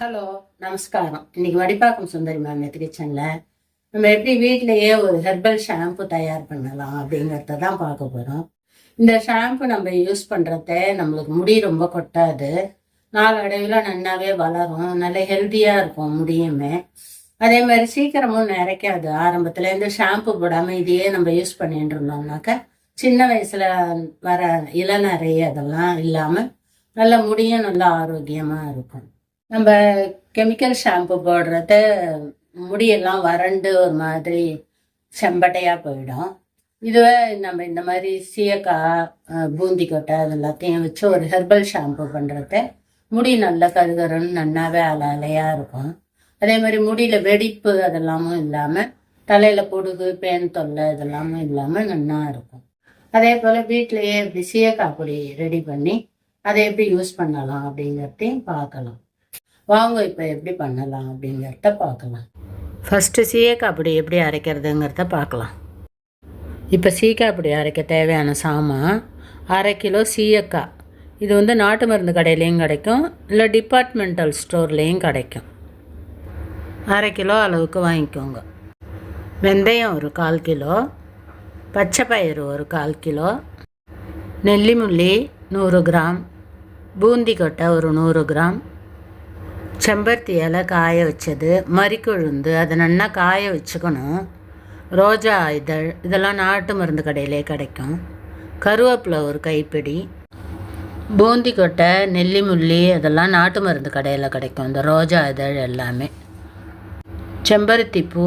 Hello நமஸ்காரம். இன்னைக்கு வடிப்பாக்கம் சுந்தரி ma'am கிச்சனில் நம்ம எப்படி வீட்டிலேயே ஒரு ஹெர்பல் ஷாம்பு தயார் பண்ணலாம் அப்படிங்கிறத தான் பார்க்க போகிறோம் இந்த ஷாம்பு நம்ம யூஸ் பண்ணுறத நம்மளுக்கு முடி ரொம்ப கொட்டாது. நாளடைவில் நன்னாவே வளரும். நல்ல ஹெல்த்தியாக இருக்கும் முடியுமே. அதே மாதிரி சீக்கிரமும் நிறைக்காது. ஆரம்பத்தில் இந்த ஷாம்பு போடாமல் இதையே நம்ம யூஸ் பண்ணிட்டு இருந்தோம்னாக்க சின்ன வயசில் வர இளநரை அதெல்லாம் இல்லாமல் நல்ல முடியும் நல்லா ஆரோக்கியமாக இருக்கும். நம்ம கெமிக்கல் ஷாம்பு போடுறது முடியெல்லாம் வறண்டு ஒரு மாதிரி செம்பட்டையாக போயிடும். இதுவே நம்ம இந்த மாதிரி சீயக்காய் பூந்திக்கொட்டை பூந்தி கொட்டை அது எல்லாத்தையும் வச்சு ஒரு ஹெர்பல் ஷாம்பு பண்ணுறது முடி நல்லா கருகருன்னு நன்னாவே அலையாக இருக்கும். அதே மாதிரி முடியில் வெடிப்பு அதெல்லாமும் இல்லாமல் தலையில் பொடுகு பேன் தொல்லை இதெல்லாமும் இல்லாமல் நல்லா இருக்கும். அதே போல் வீட்டிலேயே இப்படி சீயக்காய் பொடி ரெடி பண்ணி அதை எப்படி யூஸ் பண்ணலாம் அப்படிங்கிறதையும் பார்க்கலாம். வாங்க இப்போ எப்படி பண்ணலாம் அப்படிங்கிறத பார்க்கலாம். ஃபஸ்ட்டு சீயக்காப்படி எப்படி அரைக்கிறதுங்கிறத பார்க்கலாம். இப்போ சீக்காப்படி அரைக்க தேவையான சாமான் அரை கிலோ சீயக்காய். இது வந்து நாட்டு மருந்து கடையிலையும் கிடைக்கும் இல்லை டிபார்ட்மெண்டல் ஸ்டோர்லேயும் கிடைக்கும். அரை கிலோ அளவுக்கு வாங்கிக்கோங்க. வெந்தயம் ஒரு கால் கிலோ பச்சை பயிறு ஒரு கால் கிலோ நெல்லிமுள்ளி நூறு கிராம் பூந்தி கொட்டை ஒரு நூறு கிராம் செம்பருத்தி இலை காய வச்சது மறிக்கொழுந்து அதை நல்லா காய வச்சுக்கணும். ரோஜா இதழ் இதெல்லாம் நாட்டு மருந்து கடையிலே கிடைக்கும். கருவேப்பிலை ஒரு கைப்பிடி. பூந்தி கொட்டை நெல்லிமுள்ளி அதெல்லாம் நாட்டு மருந்து கடையில் கிடைக்கும். இந்த ரோஜா இதழ் எல்லாமே. செம்பருத்தி பூ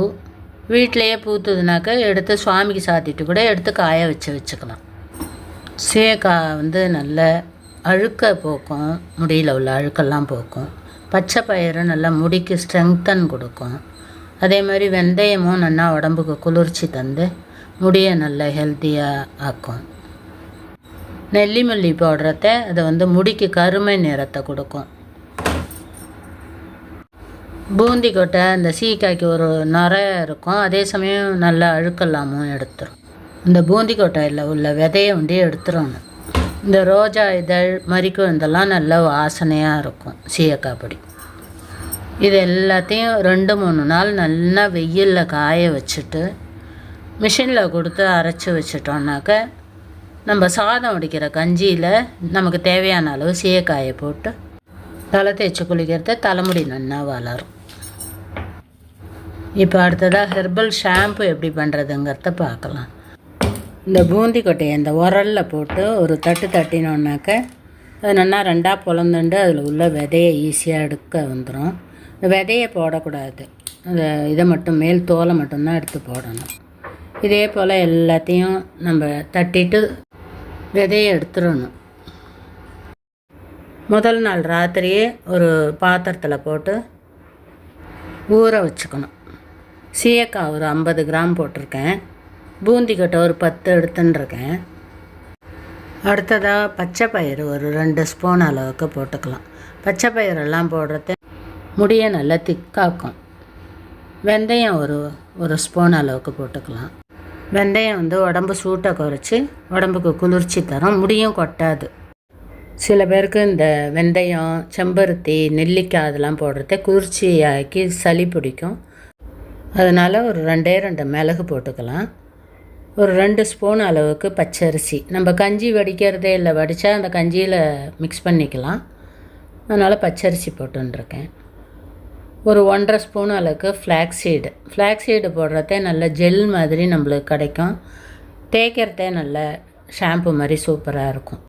வீட்டிலையே பூத்துதுனாக்கா எடுத்து சுவாமிக்கு சாத்திட்டு கூட எடுத்து காய வச்சு வச்சுக்கலாம். சீயக்காய் வந்து நல்ல அழுக்க போக்கும். முடியல உள்ள அழுக்கெல்லாம் போக்கும். பச்சை பயிறு நல்லா முடிக்கு ஸ்ட்ரெங்தன் கொடுக்கும். அதே மாதிரி வெந்தயமும் நல்லா உடம்புக்கு குளிர்ச்சி தந்து முடியை நல்ல ஹெல்த்தியாக ஆக்கும். நெல்லிமல்லி போடுறத அது வந்து முடிக்கு கருமை நிறத்தை கொடுக்கும். பூந்தி கொட்டை அந்த சீக்காய்க்கு ஒரு நுரை இருக்கும். அதே சமயம் நல்ல அழுக்கெல்லாமும் எடுத்துரும். இந்த பூந்தி கொட்டையில் உள்ள விதையை வந்து எடுத்துடணும் இந்த ரோஜா இதழ் மறிக்கும் இதெல்லாம் நல்ல வாசனையாக இருக்கும். சீயக்காய் பொடி. இது எல்லாத்தையும் ரெண்டு மூணு நாள் நல்லா வெயிலில் காய வச்சுட்டு மிஷினில் கொடுத்து அரைச்சி வச்சிட்டோம்னாக்க நம்ம சாதம் வடிக்கிற கஞ்சியில் நமக்கு தேவையான அளவு சீயக்காயை போட்டு தலை தேய்ச்சி குளிக்கிறது தலைமுடி நல்லா வளரும். இப்போ அடுத்ததாக ஹெர்பல் ஷாம்பு எப்படி பண்ணுறதுங்கிறத பார்க்கலாம். இந்த பூந்தி கொட்டையை இந்த உரலில் போட்டு ஒரு தட்டு தட்டினோன்னாக்க அது நல்லா ரெண்டாக பிளந்துண்டு அதில் உள்ள விதையை ஈஸியாக எடுக்க வந்துடும் விதையை போடக்கூடாது. அந்த இதை மட்டும் மேல் தோலை மட்டும்தான் எடுத்து போடணும். இதே போல் எல்லாத்தையும் நம்ம தட்டிட்டு விதையை எடுத்துடணும். முதல் நாள் ராத்திரியே ஒரு பாத்திரத்தில் போட்டு ஊற வச்சுக்கணும். சீயக்காய் ஒரு ஐம்பது கிராம் போட்டிருக்கேன். பூந்திக்கட்டை ஒரு பத்து எடுத்துன்ருக்கேன் அடுத்ததாக பச்சை பயிறு ஒரு ரெண்டு ஸ்பூன் அளவுக்கு போட்டுக்கலாம். பச்சை பயிரெல்லாம் போடுறது முடியை நல்லா திக்காக்கும். வெந்தயம் ஒரு ஒரு ஸ்பூன் அளவுக்கு போட்டுக்கலாம். வெந்தயம் வந்து உடம்பு சூட்டை குறைச்சி உடம்புக்கு குளிர்ச்சி தரும் முடியும் கொட்டாது. சில பேருக்கு இந்த வெந்தயம் செம்பருத்தி நெல்லிக்காய் அதெல்லாம் போடுறத குளிர்ச்சியாக்கி சளி பிடிக்கும். அதனால் ஒரு ரெண்டே ரெண்டு மிளகு போட்டுக்கலாம். ஒரு ரெண்டு ஸ்பூன் அளவுக்கு பச்சரிசி. நம்ம கஞ்சி வடிக்கிறதே இல்லை வடித்தா அந்த கஞ்சியில் மிக்ஸ் பண்ணிக்கலாம். அதனால் பச்சரிசி போட்டுருக்கேன் ஒரு ஒன்றரை ஸ்பூன் அளவுக்கு ஃப்ளாக்ஸ் சீடு ஃப்ளாக்ஸ் சீடு போடுறதே நல்ல ஜெல் மாதிரி நம்மளுக்கு கிடைக்கும். தேய்க்கிறதே நல்ல ஷாம்பு மாதிரி சூப்பராக இருக்கும்.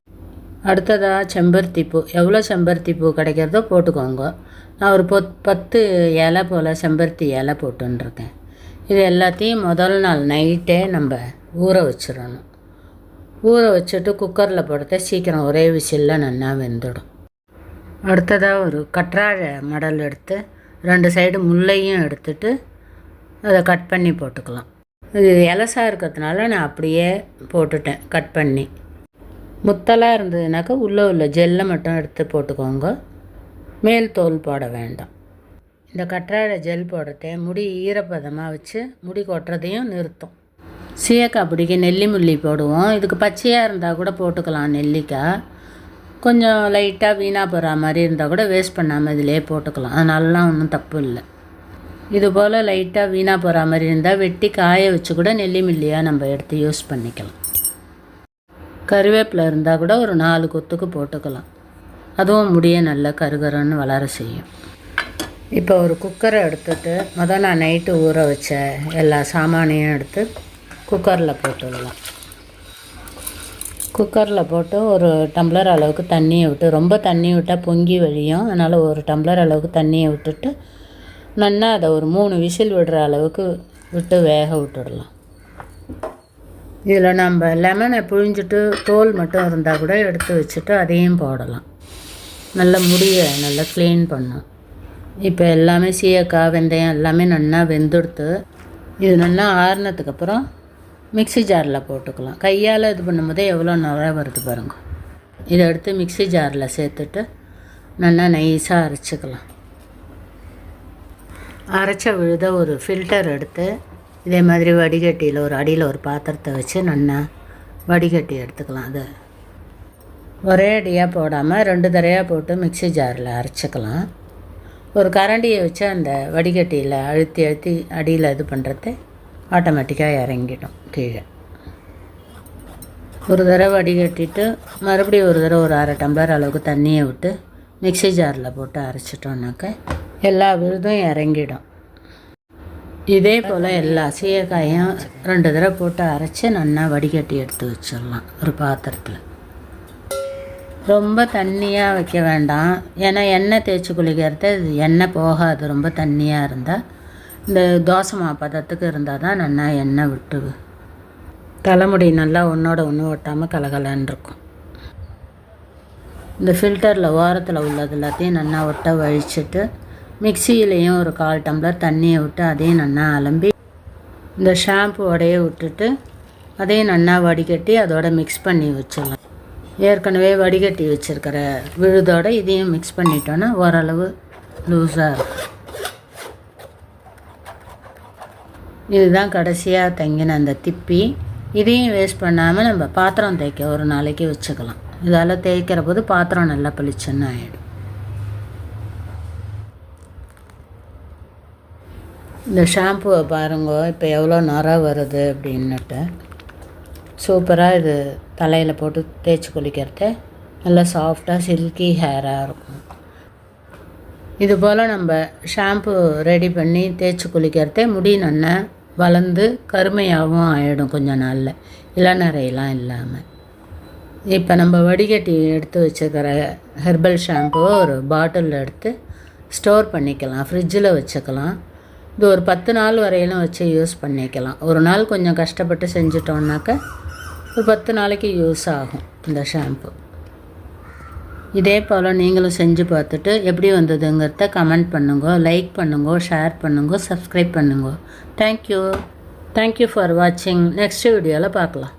அடுத்ததாக செம்பருத்தி பூ. எவ்வளோ செம்பருத்தி பூ கிடைக்கிறதோ போட்டுக்கோங்க. நான் ஒரு பொத் பத்து இலை போல் செம்பருத்தி இலை போட்டுருக்கேன் இது எல்லாத்தையும் முதல் நாள் நைட்டே நம்ம ஊற வச்சிடணும். ஊற வச்சுட்டு குக்கரில் போடுறத சீக்கிரம் ஒரே விசிலில் நல்லா வெந்துடும். அடுத்ததாக ஒரு கற்றாழை மடல் எடுத்து ரெண்டு சைடு முள்ளையும் எடுத்துட்டு அதை கட் பண்ணி போட்டுக்கலாம். இது இலசா இருக்கிறதுனால நான் அப்படியே போட்டுட்டேன் கட் பண்ணி. முத்தலாக இருந்ததுனாக்கா உள்ளே உள்ள ஜெல்லை மட்டும் எடுத்து போட்டுக்கோங்க. மேல் தோல் போட வேண்டாம். இந்த கற்றாழை ஜெல் போடுறதே முடி ஈரப்பதமாக வச்சு முடி கொட்டுறதையும் நிறுத்தும். சீயக்காய் பிடிக்க நெல்லி முள்ளி போடுவோம். இதுக்கு பச்சையாக இருந்தால் கூட போட்டுக்கலாம் நெல்லிக்காய். கொஞ்சம் லைட்டாக வீணாக போகிற மாதிரி இருந்தால் கூட வேஸ்ட் பண்ணாமல் இதிலே போட்டுக்கலாம். அதனாலலாம் ஒன்றும் தப்பு இல்லை. இது போல் லைட்டாக வீணாக போகிற மாதிரி இருந்தால் வெட்டி காய வச்சு கூட நெல்லி மில்லியாக நம்ம எடுத்து யூஸ் பண்ணிக்கலாம். கருவேப்பிலை இருந்தால் கூட ஒரு நாலு கொத்துக்கு போட்டுக்கலாம். அதுவும் முடிய நல்லா கருகரன்னு வளர செய்யும். இப்போ ஒரு குக்கரை எடுத்துட்டு முதல் நான் நைட்டு ஊற வச்ச எல்லா சாமானையும் எடுத்து குக்கரில் போட்டுடலாம். குக்கரில் போட்டு ஒரு டம்ளர் அளவுக்கு தண்ணியை விட்டு ரொம்ப தண்ணி விட்டால் பொங்கி வழியும். அதனால் ஒரு டம்ளர் அளவுக்கு தண்ணியை விட்டுட்டு நல்லா அதை ஒரு மூணு விசில் விடுற அளவுக்கு விட்டு வேக விட்டுடலாம். இதில் நம்ம லெமனை புழிஞ்சிட்டு தோல் மட்டும் இருந்தால் கூட எடுத்து வச்சுட்டு அதையும் போடலாம். நல்ல முடியை நல்லா க்ளீன் பண்ணும் இப்போ எல்லாமே சீயக்காய் வெந்தயம் எல்லாமே நல்லா வெந்துடுத்து இது நல்லா ஆறுனதுக்கப்புறம் மிக்ஸி ஜாரில் போட்டுக்கலாம். கையால் இது பண்ணும்போது எவ்வளோ நிறைய வருது பாருங்க. இதை எடுத்து மிக்ஸி ஜாரில் சேர்த்துட்டு நல்லா நைஸாக அரைச்சிக்கலாம். அரைச்ச விழுத ஒரு ஃபில்டர் எடுத்து இதே மாதிரி வடிகட்டியில் ஒரு அடியில் ஒரு பாத்திரத்தை வச்சு நல்லா வடிகட்டி எடுத்துக்கலாம். அதை ஒரே அடியாக போடாமல் ரெண்டு தரையாக போட்டு மிக்ஸி ஜாரில் அரைச்சிக்கலாம். ஒரு கரண்டியை வச்சு அந்த வடிகட்டியில் அழுத்தி அழுத்தி அடியில் இது பண்ணுறது ஆட்டோமேட்டிக்காக இறங்கிடும் கீழே. ஒரு தடவை வடிகட்டிட்டு மறுபடியும் ஒரு தடவை ஒரு அரை டம்ளர் அளவுக்கு தண்ணியை விட்டு மிக்ஸி ஜாரில் போட்டு அரைச்சிட்டோம்னாக்க எல்லா விருதும் இறங்கிடும். இதே போல் எல்லா சீயக்காயும் ரெண்டு தடவை போட்டு அரைச்சி நல்லா வடிகட்டி எடுத்து வச்சிடலாம் ஒரு பாத்திரத்தில். ரொம்ப தண்ணியாக வைக்க வேண்டாம். ஏன்னா எண்ணெய் தேய்ச்சி குளிக்கிறது எண்ணெய் போகாது ரொம்ப தண்ணியாக இருந்தால் இந்த தோசை மா பதத்துக்கு இருந்தால் தான் நல்லா எண்ணெய் விட்டு தலைமுடி நல்லா ஒன்றோட ஒன்று ஒட்டாமல் கலகலன்னு இருக்கும். இந்த ஃபில்டரில் ஓரத்தில் உள்ளது எல்லாத்தையும் நல்லா ஒட்ட வழிச்சிட்டு மிக்சியிலையும் ஒரு கால் டம்ளர் தண்ணியை விட்டு அதையும் நல்லா அலம்பி இந்த ஷாம்பு உடைய விட்டுட்டு அதையும் நல்லா வடிகட்டி அதோட மிக்ஸ் பண்ணி வச்சிடலாம். ஏற்கனவே வடிகட்டி வச்சுருக்கிற விழுதோடு இதையும் மிக்ஸ் பண்ணிட்டோன்னா ஓரளவு லூஸாக இருக்கும். இதுதான் கடைசியாக தங்கின அந்த திப்பி. இதையும் வேஸ்ட் பண்ணாமல் நம்ம பாத்திரம் தேய்க்க ஒரு நாளைக்கு வச்சுக்கலாம். இதால் தேய்க்கிற போது பாத்திரம் நல்லா பளிச்சுன்னு ஆகிடும் இந்த ஷாம்புவை பாருங்க இப்போ எவ்வளோ நுர வருது அப்படின்னுட்டு. சூப்பராக இது தலையில் போட்டு தேய்ச்சி குளிக்கிறது. நல்லா சாஃப்டாக சில்கி ஹேராக இருக்கும். இது போல் நம்ம ஷாம்பு ரெடி பண்ணி தேய்ச்சி குளிக்கிறதே முடி நல்லா வளர்ந்து கருமையாகவும் ஆகிடும் கொஞ்சம் நாளில். இளநரையெல்லாம் இல்லாமல் இப்போ நம்ம வடிகட்டி எடுத்து வச்சுக்கிற ஹெர்பல் ஷாம்புவை ஒரு பாட்டிலில் எடுத்து ஸ்டோர் பண்ணிக்கலாம். ஃப்ரிட்ஜில் வச்சுக்கலாம். இது ஒரு பத்து நாள் வரையிலும் வச்சு யூஸ் பண்ணிக்கலாம். ஒரு நாள் கொஞ்சம் கஷ்டப்பட்டு செஞ்சிட்டோன்னாக்க ஒரு பத்து நாளைக்கு யூஸ் ஆகும் இந்த ஷாம்பு இதே போல் நீங்களும் செஞ்சு பார்த்துட்டு எப்படி வந்ததுங்கிறத கமெண்ட் பண்ணுங்க லைக் பண்ணுங்க ஷேர் பண்ணுங்க சப்ஸ்கிரைப் பண்ணுங்க. Thank you thank you for வாட்சிங் நெக்ஸ்ட் வீடியோவில் பார்க்கலாம்.